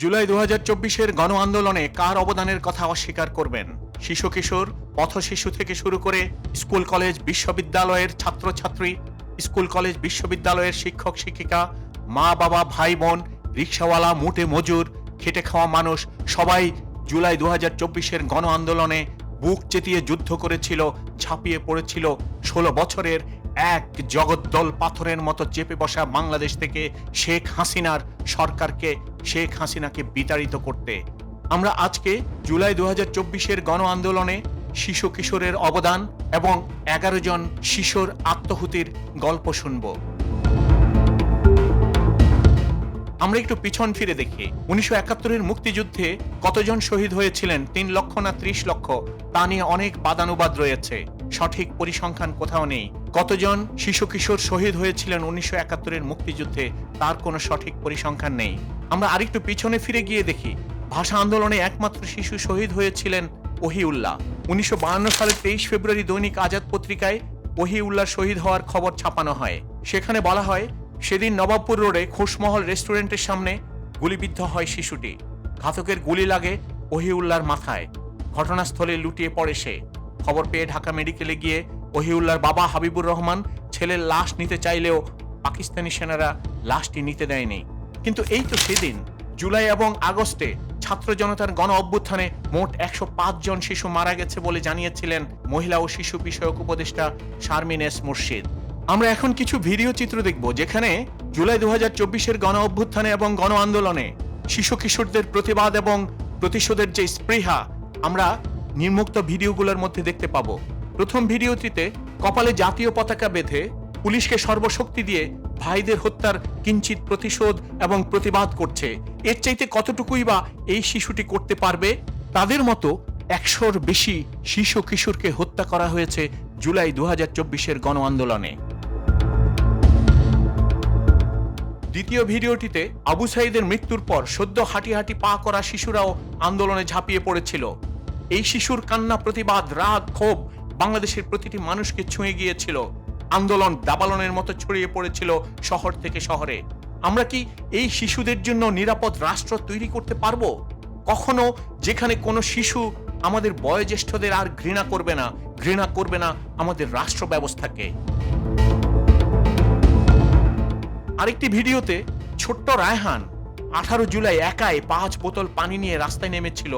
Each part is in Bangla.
জুলাই দু হাজার চব্বিশের গণ আন্দোলনে কার অবদানের কথা অস্বীকার করবেন? শিশু কিশোর, পথ শিশু থেকে শুরু করে স্কুল কলেজ, বিশ্ববিদ্যালয়ের ছাত্রছাত্রী, স্কুল কলেজ, বিশ্ববিদ্যালয়ের শিক্ষক, শিক্ষিকা, মা, বাবা, ভাই, বোন, রিক্সাওয়ালা, মোটে মজুর, খেটে খাওয়া মানুষ, সবাই জুলাই দু হাজার চব্বিশের গণ আন্দোলনে বুক চেতিয়ে যুদ্ধ করেছিল, ঝাঁপিয়ে পড়েছিল ষোলো বছরের এক জগদ্দল পাথরের মতো চেপে বসা বাংলাদেশ থেকে শেখ হাসিনার সরকারকে, শেখ হাসিনাকে বিতাড়িত করতে। আমরা আজকে জুলাই দু হাজার চব্বিশের গণ আন্দোলনে শিশু কিশোরের অবদান এবং এগারো জন শিশুর আত্মহুতির গল্প শুনব। আমরা একটু পিছন ফিরে দেখি। উনিশশো একাত্তরের মুক্তিযুদ্ধে কতজন শহীদ হয়েছিলেন? তিন লক্ষ না ত্রিশ লক্ষ? তা নিয়ে অনেক বাদানুবাদ রয়েছে। সঠিক পরিসংখ্যান কোথাও নেই। কতজন শিশু কিশোর শহীদ হয়েছিলেন উনিশশো একাত্তরের মুক্তিযুদ্ধে, তার কোনো সঠিক পরিসংখ্যান নেই। আমরা আরেকটু পিছনে ফিরে গিয়ে দেখি, ভাষা আন্দোলনে একমাত্র শিশু শহীদ হয়েছিলেন ওহিউল্লাহ। উনিশশো সালের তেইশ ফেব্রুয়ারি দৈনিক আজাদ পত্রিকায় ওহিউল্লাহ শহীদ হওয়ার খবর ছাপানো হয়। সেখানে বলা হয়, সেদিন নবাবপুর রোডে খোশমহল রেস্টুরেন্টের সামনে গুলিবিদ্ধ হয় শিশুটি। ঘাতকের গুলি লাগে ওহিউল্লাহর মাথায়। ঘটনাস্থলে লুটিয়ে পড়ে সে। খবর পেয়ে ঢাকা মেডিকেলে গিয়ে ওহিউল্লাহর বাবা হাবিবুর রহমান ছেলের লাশ নিতে চাইলেও পাকিস্তানি সেনারা লাশটি নিতে দেয়নি। কিন্তু এই তো সেদিন, জুলাই এবং আগস্টে ছাত্র জনতার গণ অভ্যুত্থানে মোট একশো পাঁচ জন শিশু মারা গেছে বলে জানিয়েছিলেন মহিলা ও শিশু বিষয়ক উপদেষ্টা শারমিন এস মুর্শিদ। আমরা এখন কিছু ভিডিও চিত্র দেখব যেখানে জুলাই দু হাজার চব্বিশের গণ অভ্যুত্থানে এবং গণ আন্দোলনে শিশু কিশোরদের প্রতিবাদ এবং প্রতিশোধের যে স্পৃহা, আমরা নির্মুক্ত ভিডিওগুলোর মধ্যে দেখতে পাবো। প্রথম ভিডিওটিতে কপালে জাতীয় পতাকা বেঁধে পুলিশকে সর্বশক্তি দিয়ে ভাইদের হত্যার কিঞ্চিত প্রতিশোধ এবং প্রতিবাদ করছে। এর চাইতে কতটুকুই বা এই শিশুটি করতে পারবে? তাদের মতো একশোর বেশি শিশু কিশোরকে হত্যা করা হয়েছে জুলাই দু হাজার চব্বিশের গণ আন্দোলনে দ্বিতীয় ভিডিওটিতে আবু সাইদের মৃত্যুর পর সদ্য হাঁটি হাঁটি পা করা শিশুরাও আন্দোলনে ঝাঁপিয়ে পড়েছিল। এই শিশুর কান্না, প্রতিবাদ, রাগ, ক্ষোভ বাংলাদেশের প্রতিটি মানুষকে ছুঁয়ে গিয়েছিল। আন্দোলন দাবালনের মতো ছড়িয়ে পড়েছিল শহর থেকে শহরে। আমরা কি এই শিশুদের জন্য নিরাপদ রাষ্ট্র তৈরি করতে পারব? কখনো যেখানে কোনো শিশু আমাদের বয়োজ্যেষ্ঠদের আর ঘৃণা করবে না, ঘৃণা করবে না আমাদের রাষ্ট্র ব্যবস্থাকে। আরেকটি ভিডিওতে ছোট্ট রায়হান আঠারো জুলাই একাই পাঁচ বোতল পানি নিয়ে রাস্তায় নেমেছিল।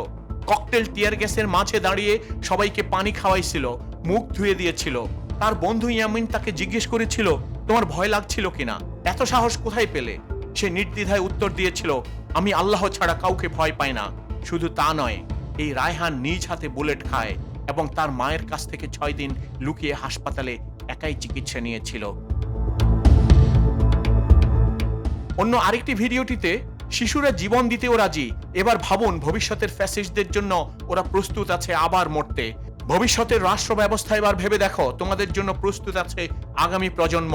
ককটেল টিয়ার গ্যাসের মাঝে দাঁড়িয়ে সবাইকে পানি খাওয়াইছিল, মুখ ধুয়ে দিয়েছিল। তার বন্ধু ইয়ামিন তাকে জিজ্ঞেস করেছিল, তোমার ভয় লাগছিল কিনা? এত সাহস কোথায় পেলে? সে নির্দ্বিধায় উত্তর দিয়েছিল, আমি আল্লাহ ছাড়া কাউকে ভয় পাই না। শুধু তা নয়, এই রায়হান নিজ হাতে বুলেট খায় এবং তার মায়ের কাছ থেকে ছয় দিন লুকিয়ে হাসপাতালে একাই চিকিৎসা নিয়েছিল। অন্য আরেকটি ভিডিওটিতে শিশুরা জীবন দিতেও রাজি। এবার ভাবুন ভবিষ্যতের ফ্যাসিস্টদের জন্য ওরা প্রস্তুত আছে আবার মরতে। ভবিষ্যতের রাষ্ট্র ব্যবস্থা এবার ভেবে দেখো তোমাদের জন্য প্রস্তুত আছে আগামী প্রজন্ম।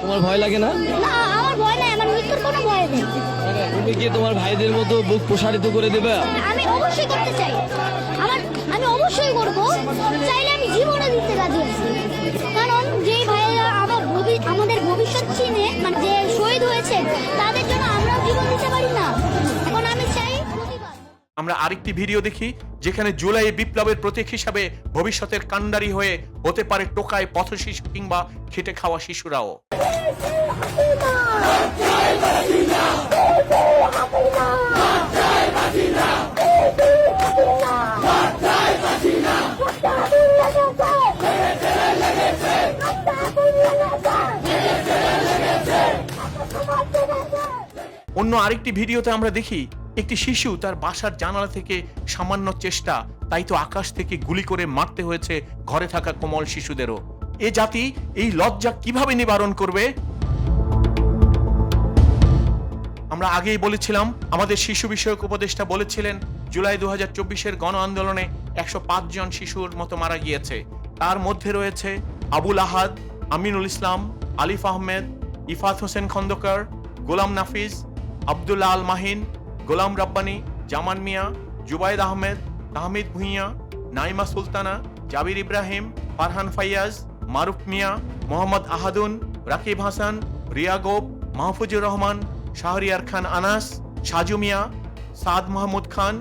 তোমার ভয় লাগে না? না আমার ভয় নাই আমার মৃত্যুর কোনো ভয় নেই। তুমি কি তোমার ভাইদের মতো বুক প্রসারিত করে দেবে? আমি অবশ্যই করতে চাই। আমার আমি অবশ্যই করব। চাইলে আমি জীবনও দিতে রাজি আছি। কারণ ভবিষ্যৎ চিনে মানে যে শহীদ হয়েছে তাদের জন্য আমরাও জীবন দিতে পারি না? এখন আমি চাই আমরা আরেকটি ভিডিও দেখি যেখানে জুলাই বিপ্লবের প্রতীক হিসাবে ভবিষ্যতের কাণ্ডারি হয়ে হতে পারে টোকায় পথ শিশু কিংবা খেটে খাওয়া শিশুরাও। অন্য আরেকটি ভিডিওতে আমরা দেখি একটি শিশু তার বাসার জানালা থেকে সামান্য চেষ্টা, তাই তো আকাশ থেকে গুলি করে মারতে হয়েছে ঘরে থাকা কোমল শিশুদেরও। এ জাতি এই লজ্জা কীভাবে নিবারণ করবে? আমরা আগেই বলেছিলাম, আমাদের শিশু বিষয়ক উপদেষ্টা বলেছিলেন, জুলাই দু হাজার চব্বিশের গণ আন্দোলনে একশো পাঁচ জন শিশুর মতো মারা গিয়েছে। তার মধ্যে রয়েছে আবুল আহাদ, আমিনুল ইসলাম, আলিফ আহমেদ, ইফাত হোসেন খন্দকার, গোলাম নাফিজ আব্দুল্লাহ আল মাহিন, গোলাম রাব্বানি, জামান মিয়া, জুবাইদ আহমেদ, তাহমিদ ভুঁইয়া, নাইমা সুলতানা, জাবির ইব্রাহিম, ফারহান ফাইয়াজ, মারুফ মিয়া, মোহাম্মদ আহাদুন, রাকিব হাসান, রিয়া গোপ, মাহফুজুর রহমান, শাহরিয়ার খান আনাস, সাজু মিয়া, সাদ মাহমুদ খান,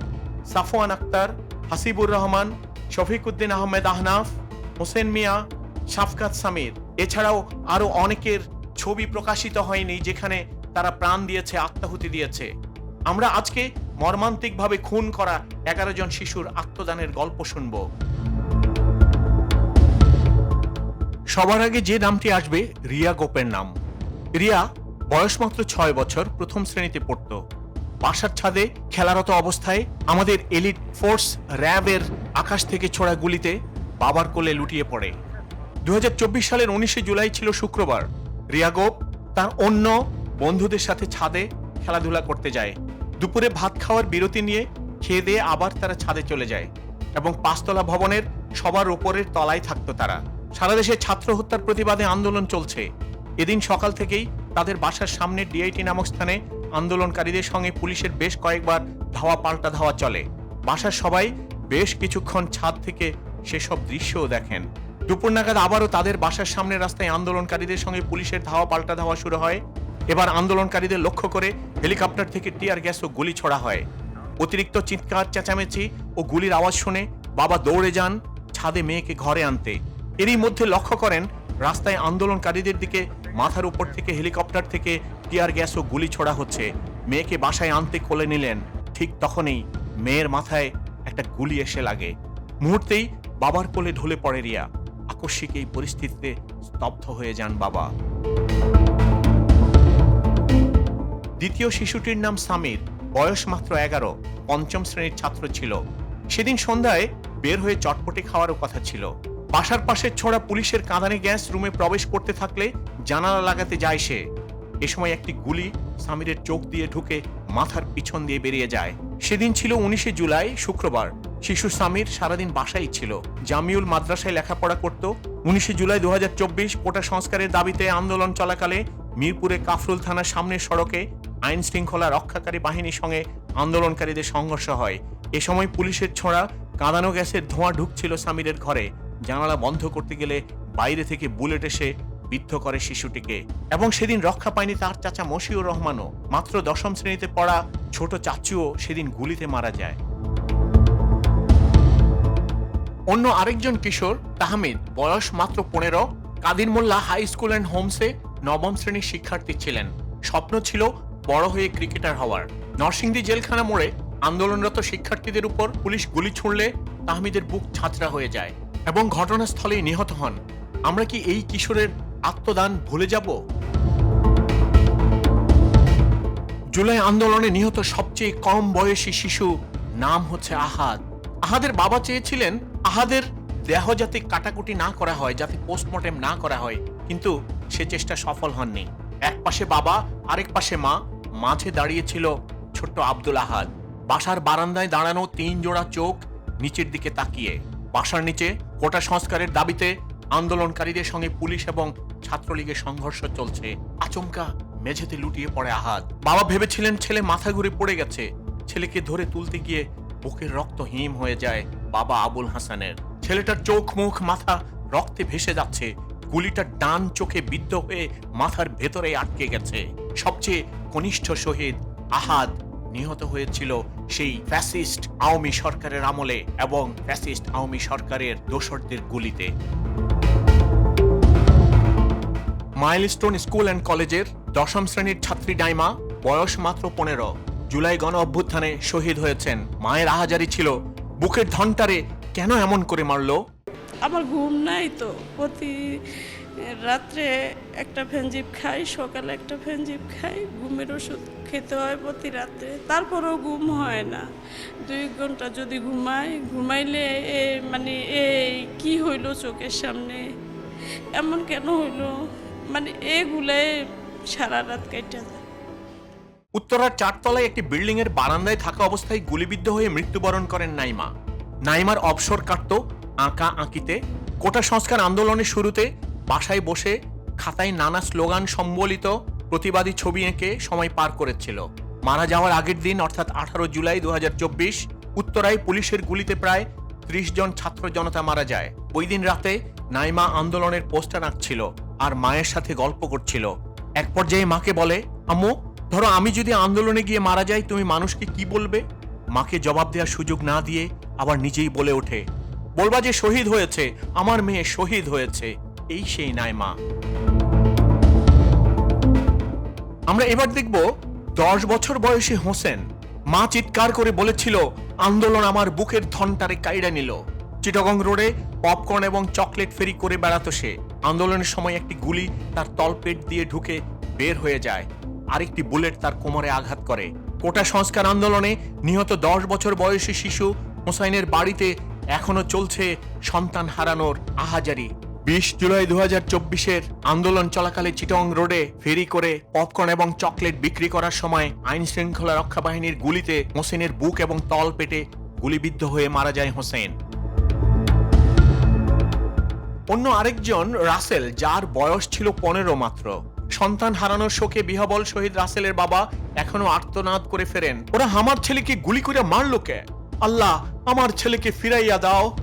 সাফওয়ান আক্তার, হাসিবুর রহমান শফিকুদ্দিন আহমেদ আহনাফ, হোসেন মিয়া, শাফকাত সামির। এছাড়াও আরও অনেকের ছবি প্রকাশিত হয়নি যেখানে তারা প্রাণ দিয়েছে, আত্মাহুতি দিয়েছে। আমরা আজকে মর্মান্তিকভাবে খুন করা এগারো জন শিশুর আত্মদানের গল্প শুনব। সবার আগে যে নামটি আসবে, রিয়া গোপের নাম। রিয়া বয়স মাত্র ছয় বছর, প্রথম শ্রেণীতে পড়ত। বাসার ছাদে খেলারত অবস্থায় আমাদের এলিট ফোর্স র্যাবের আকাশ থেকে ছোড়া গুলিতে বাবার কোলে লুটিয়ে পড়ে। দু হাজার চব্বিশ সালের উনিশে জুলাই ছিল শুক্রবার। রিয়া গোপ তার অন্য বন্ধুদের সাথে ছাদে খেলাধুলা করতে যায়। দুপুরে ভাত খাওয়ার বিরতি নিয়ে খেয়ে দিয়ে আবার তারা ছাদে চলে যায় এবং পাঁচতলা ভবনের সবার ওপরের তলায় থাকতো তারা। সারা দেশে ছাত্র হত্যার প্রতিবাদে আন্দোলন চলছে। এদিন সকাল থেকেই তাদের বাসার সামনে ডিআইটি নামক স্থানে আন্দোলনকারীদের সঙ্গে পুলিশের বেশ কয়েকবার ধাওয়া পাল্টা ধাওয়া চলে। বাসার সবাই বেশ কিছুক্ষণ ছাদ থেকে সেসব দৃশ্যও দেখেন। দুপুর নাগাদ আবারও তাদের বাসার সামনে রাস্তায় আন্দোলনকারীদের সঙ্গে পুলিশের ধাওয়া পাল্টা ধাওয়া শুরু হয়। এবার আন্দোলনকারীদের লক্ষ্য করে হেলিকপ্টার থেকে টিয়ার গ্যাস ও গুলি ছোড়া হয়। অতিরিক্ত চিৎকার, চেঁচামেচি ও গুলির আওয়াজ শুনে বাবা দৌড়ে যান ছাদে মেয়েকে ঘরে আনতে। এরই মধ্যে লক্ষ্য করেন, রাস্তায় আন্দোলনকারীদের দিকে মাথার উপর থেকে হেলিকপ্টার থেকে টিয়ার গ্যাস ও গুলি ছোড়া হচ্ছে। মেয়েকে বাসায় আনতে কোলে নিলেন। ঠিক তখনই মেয়ের মাথায় একটা গুলি এসে লাগে। মুহূর্তেই বাবার কোলে ঢলে পড়ে রিয়া। আকস্মিক এই পরিস্থিতিতে স্তব্ধ হয়ে যান বাবা। দ্বিতীয় শিশুটির নাম সামির। বয়স মাত্র এগারো, পঞ্চম শ্রেণির ছাত্র ছিল। সেদিন সন্ধ্যায় বের হয়ে চটপটি খাওয়ারও কথা ছিল। বাসার পাশে ছোড়া পুলিশের কাঁদানে গ্যাস রুমে প্রবেশ করতে থাকলে জানালা লাগাতে যায় সে। এ সময় একটি গুলি সামিরের চোখ দিয়ে ঢুকে মাথার পিছন দিয়ে বেরিয়ে যায়। সেদিন ছিল উনিশে জুলাই, শুক্রবার। শিশু সামির সারাদিন বাসায় ছিল। জামিউল মাদ্রাসায় লেখাপড়া করত। উনিশে জুলাই দু হাজার চব্বিশ কোটা সংস্কারের দাবিতে আন্দোলন চলাকালে মিরপুরে কাফরুল থানার সামনের সড়কে আইন শৃঙ্খলা রক্ষাকারী বাহিনীর সঙ্গে আন্দোলনকারীদের সংঘর্ষ হয়। এ সময় পুলিশের ছোঁড়া, কাঁদানো গ্যাসের ধোঁয়া ঢুকছিল সামিরের ঘরে। জানালা বন্ধ করতে গেলে বাইরে থেকে বুলেট এসে বিদ্ধ করে শিশুটিকে। এবং সেদিন রক্ষা পায়নি তার চাচা মশিউর রহমানও। মাত্র দশম শ্রেণীতে পড়া ছোট চাচুও সেদিন গুলিতে মারা যায়। অন্য আরেকজন কিশোর, তাহমিদ, বয়স মাত্র পনেরো, Kadir Molla high school and হোমসে নবম শ্রেণির শিক্ষার্থী ছিলেন। স্বপ্ন ছিল বড় হয়ে ক্রিকেটার হওয়ার। নরসিংদী জেলখানা মোড়ে আন্দোলনরত শিক্ষার্থীদের উপর পুলিশ গুলি ছুড়লে তাহমিদের বুক ছাত্রা হয়ে যায় এবং ঘটনাস্থলেই নিহত হন। আমরা কি এই কিশোরের আত্মদান ভুলে যাব? জুলাই আন্দোলনে নিহত সবচেয়ে কম বয়সী শিশু নাম হচ্ছে আহাদ। আহাদের বাবা চেয়েছিলেন আহাদের দেহ যাতে কাটাকুটি না করা হয়, যাতে পোস্টমর্টেম না করা হয়, কিন্তু সে চেষ্টা সফল হননি। এক পাশে বাবা, আরেক পাশে মা মাঝে দাঁড়িয়েছিল ছোট্ট আব্দুল আহাদ। বাসার বারান্দায় দাঁড়ানো তিন জোড়া চোখ নিচের দিকে তাকিয়ে। বাসার নিচে কোটা সংস্কারের দাবিতে আন্দোলনকারীদের সঙ্গে পুলিশ এবং ছাত্রলীগের সংঘর্ষ চলছে। আচমকা মেঝেতে লুটিয়ে পড়ে আহাদ। বাবা ভেবেছিলেন ছেলে মাথা ঘুরে পড়ে গেছে। ছেলেকে ধরে তুলতে গিয়ে বুকের রক্ত হিম হয়ে যায় বাবা আবুল হাসানের। ছেলেটার চোখ, মুখ, মাথা রক্তে ভেসে যাচ্ছে। গুলিটা ডান চোখে বিদ্ধ হয়ে মাথার ভেতরে আটকে গেছে। সবচেয়ে কনিষ্ঠ শহীদ আহাদ নিহত হয়েছিল সেই ফ্যাসিস্ট আওয়ামী সরকারের আমলে এবং ফ্যাসিস্ট আওয়ামী সরকারের দোসরদের গুলিতে। মাইলস্টোন স্কুল অ্যান্ড কলেজের দশম শ্রেণির ছাত্রী ডাইমা, বয়স মাত্র পনেরো, জুলাই গণ অভ্যুত্থানে শহীদ হয়েছেন। মায়ের আহাজারি ছিল, বুকের ধনটারে কেন এমন করে মারলো? আমার ঘুম নাই তো। প্রতি রাত্রে একটা ফেনজিপ খাই, সকালে একটা ফেনজিপ খাই, ঘুমের ওষুধ খেতে হয় প্রতি রাত্রে। তারপরেও ঘুম হয় না। দুই ঘণ্টা যদি ঘুমাই, ঘুমাইলে এ মানে এই কি হইল চোখের সামনে? এমন কেন হইল? মানে এগুলো সারা রাত কেটে যায়। উত্তরার চারতলায় একটি বিল্ডিং এর বারান্দায় থাকা অবস্থায় গুলিবিদ্ধ হয়ে মৃত্যুবরণ করেন নাইমা। নাইমার অবসর কাটত আঁকা আঁকিতে, কোটা সংস্কার আন্দোলনের শুরুতে বাসায় বসে খাতায় নানা স্লোগান সম্বলিত প্রতিবাদী ছবি এঁকে সময় পার করেছিল। মারা যাওয়ার আগের দিন, অর্থাৎ আঠারো জুলাই দু উত্তরায় পুলিশের গুলিতে প্রায় ত্রিশ জন ছাত্র জনতা মারা যায়। ওই দিন রাতে নাইমা আন্দোলনের পোস্টার আঁকছিল আর মায়ের সাথে গল্প করছিল। এক পর্যায়ে মাকে বলে, আম্মু, ধরো আমি যদি আন্দোলনে গিয়ে মারা যাই, তুমি মানুষকে কি বলবে? মাকে জবাব দেওয়ার সুযোগ না দিয়ে আবার নিজেই বলে ওঠে বলবা যে শহীদ হয়েছে, আমার মেয়ে শহীদ হয়েছে। এই সেই নাই মা আমরা এবার দেখব দশ বছর বয়সী হোসেন। মা চিৎকার করে বলেছিল, আন্দোলন আমার বুকের ধনটারে কাইড়া নিল। চিটগং রোডে পপকর্ন এবং চকলেট ফেরি করে বেড়াতো সে। আন্দোলনের সময় একটি গুলি তার তলপেট দিয়ে ঢুকে বের হয়ে যায়। আরেকটি বুলেট তার কোমরে আঘাত করে। কোটা সংস্কার আন্দোলনে নিহত দশ বছর বয়সী শিশু হোসাইনের বাড়িতে এখনও চলছে সন্তান হারানোর আহাজারি। বিশ জুলাই দু হাজার চব্বিশের আন্দোলন চলাকালে চিটং রোডে ফেরি করে পপকর্ন এবং চকলেট বিক্রি করার সময় আইন শৃঙ্খলা রক্ষা বাহিনীর গুলিতে হোসেনের বুক এবং তল পেটে গুলিবিদ্ধ হয়ে মারা যায় হোসেন অন্য আরেকজন রাসেল, যার বয়স ছিল পনেরো মাত্র। সন্তান হারানোর শোকে বিহবল শহীদ রাসেলের বাবা এখনও আর্তনাদ করে ফেরেন। ওরা আমার ছেলেকে গুলি করে মারলো কে? আল্লাহ আমার ছেলেকে ফিরাইয়া দাও।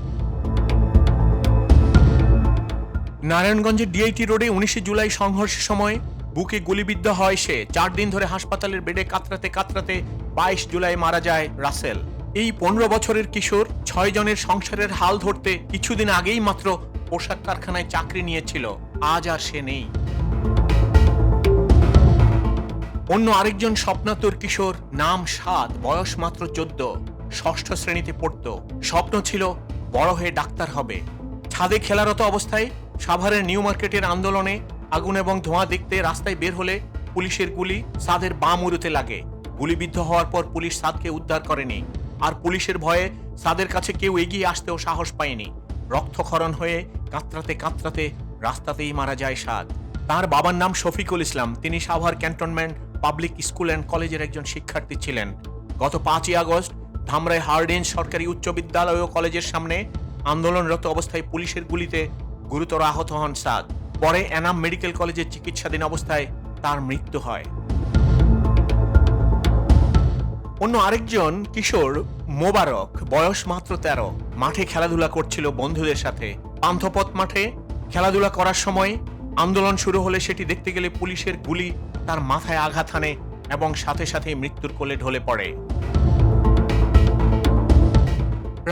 নারায়ণগঞ্জের ডিআইটি রোডে উনিশে জুলাই সংঘর্ষের সময় বুকে গুলিবিদ্ধ হয় সে। চার দিন ধরে হাসপাতালের বেডে কাতরাতে কাতরাতে বাইশ জুলাই মারা যায় রাসেল। এই পনেরো বছরের কিশোর ছয় জনের সংসারের হাল ধরতে কিছুদিন আগেই মাত্র পোশাক কারখানায় চাকরি নিয়েছিল। আজ আর সে নেই। অন্য আরেকজন স্বপ্নাতুর কিশোর নাম সাদ, বয়স মাত্র চোদ্দ। ষষ্ঠ শ্রেণীতে পড়ত। স্বপ্ন ছিল, বড় হয়ে ডাক্তার হবে। ছাদে খেলারত অবস্থায় সাভারের নিউ মার্কেটের আন্দোলনে আগুন এবং ধোঁয়া দেখতে রাস্তায় বের হলে পুলিশের গুলি সাদের বাম উরুতে লাগে। গুলিবিদ্ধ হওয়ার পর পুলিশ সাদকে উদ্ধার করেনি। আর পুলিশের ভয়ে সাদের কাছে কেউ এগিয়ে আসতেও সাহস পায়নি। রক্তক্ষরণ হয়ে কাঁতরাতে কাঁতরাতে রাস্তাতেই মারা যায় সাদ। তার বাবার নাম শফিকুল ইসলাম। তিনি Savar cantonment public school and কলেজের একজন শিক্ষার্থী ছিলেন। গত পাঁচই আগস্ট ধামরাই হার্ডিন সরকারি উচ্চ বিদ্যালয় ও কলেজের সামনে আন্দোলনরত অবস্থায় পুলিশের গুলিতে গুরুতর আহত হন সাদ। পরে এনাম মেডিকেল কলেজে চিকিৎসাধীন অবস্থায় তার মৃত্যু হয়। অন্য আরেকজন কিশোর মোবারক, বয়স মাত্র তেরো, মাঠে খেলাধুলা করছিল বন্ধুদের সাথে। পান্থপথ মাঠে খেলাধুলা করার সময় আন্দোলন শুরু হলে সেটি দেখতে গেলে পুলিশের গুলি তার মাথায় আঘাত হানে এবং সাথে সাথে মৃত্যুর কোলে ঢলে পড়ে।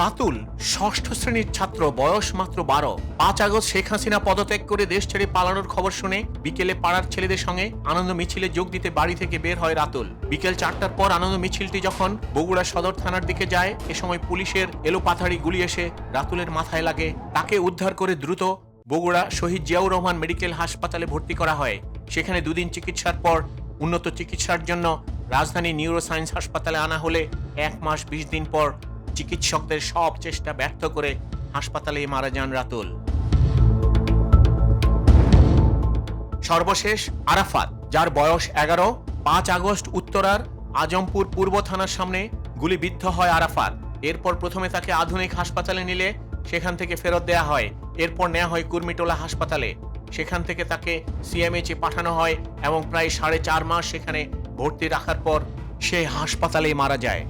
রাতুল, ষষ্ঠ শ্রেণির ছাত্র, বয়স মাত্র বারো। পাঁচ আগস্ট শেখ হাসিনা পদত্যাগ করে দেশ ছেড়ে পালানোর খবর শুনে বিকেলে পাড়ার ছেলেদের সঙ্গে আনন্দ মিছিলে যোগ দিতে বাড়ি থেকে বের হয় রাতুল। বিকেল চারটার পর আনন্দ মিছিলটি যখন বগুড়া সদর থানার দিকে যায়, এ সময় পুলিশের এলো পাথাড়ি গুলি এসে রাতুলের মাথায় লাগে। তাকে উদ্ধার করে দ্রুত বগুড়া শহীদ জিয়াউর রহমান মেডিকেল হাসপাতালে ভর্তি করা হয়। সেখানে দুদিন চিকিৎসার পর উন্নত চিকিৎসার জন্য রাজধানী নিউরো সায়েন্স হাসপাতালে আনা হলে এক মাস বিশ দিন পর চিকিৎসকদের সব চেষ্টা ব্যর্থ করে হাসপাতালে মারা যান রাতুল। সর্বশেষ আরাফাত, যার বয়স এগারো, পাঁচ আগস্ট উত্তরার আজমপুর পূর্ব থানার সামনে গুলিবিদ্ধ হয় আরাফাত। এরপর প্রথমে তাকে আধুনিক হাসপাতালে নিলে, সেখান থেকে ফেরত দেয়া হয়। এরপর নেওয়া হয় কুর্মিটোলা হাসপাতালে। সেখান থেকে তাকে সিএমএইচে পাঠানো হয় এবং প্রায় সাড়ে চার মাস সেখানে ভর্তি রাখার পর সে হাসপাতালেই মারা যায়।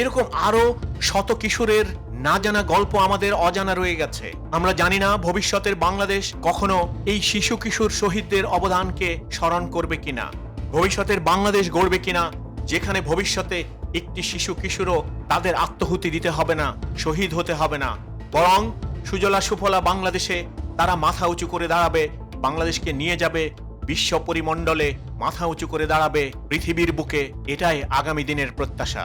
এরকম আরও শত কিশোরের না জানা গল্প আমাদের অজানা রয়ে গেছে। আমরা জানি না ভবিষ্যতের বাংলাদেশ কখনো এই শিশু কিশোর শহীদদের অবদানকে স্মরণ করবে কিনা। ভবিষ্যতের বাংলাদেশ গড়বে কিনা, যেখানে ভবিষ্যতে একটি শিশু কিশোরও তাদের আত্মহুতি দিতে হবে না, শহীদ হতে হবে না। বরং সুজলা সুফলা বাংলাদেশে তারা মাথা উঁচু করে দাঁড়াবে, বাংলাদেশকে নিয়ে যাবে, বিশ্ব পরিমণ্ডলে মাথা উঁচু করে দাঁড়াবে পৃথিবীর বুকে, এটাই আগামী দিনের প্রত্যাশা।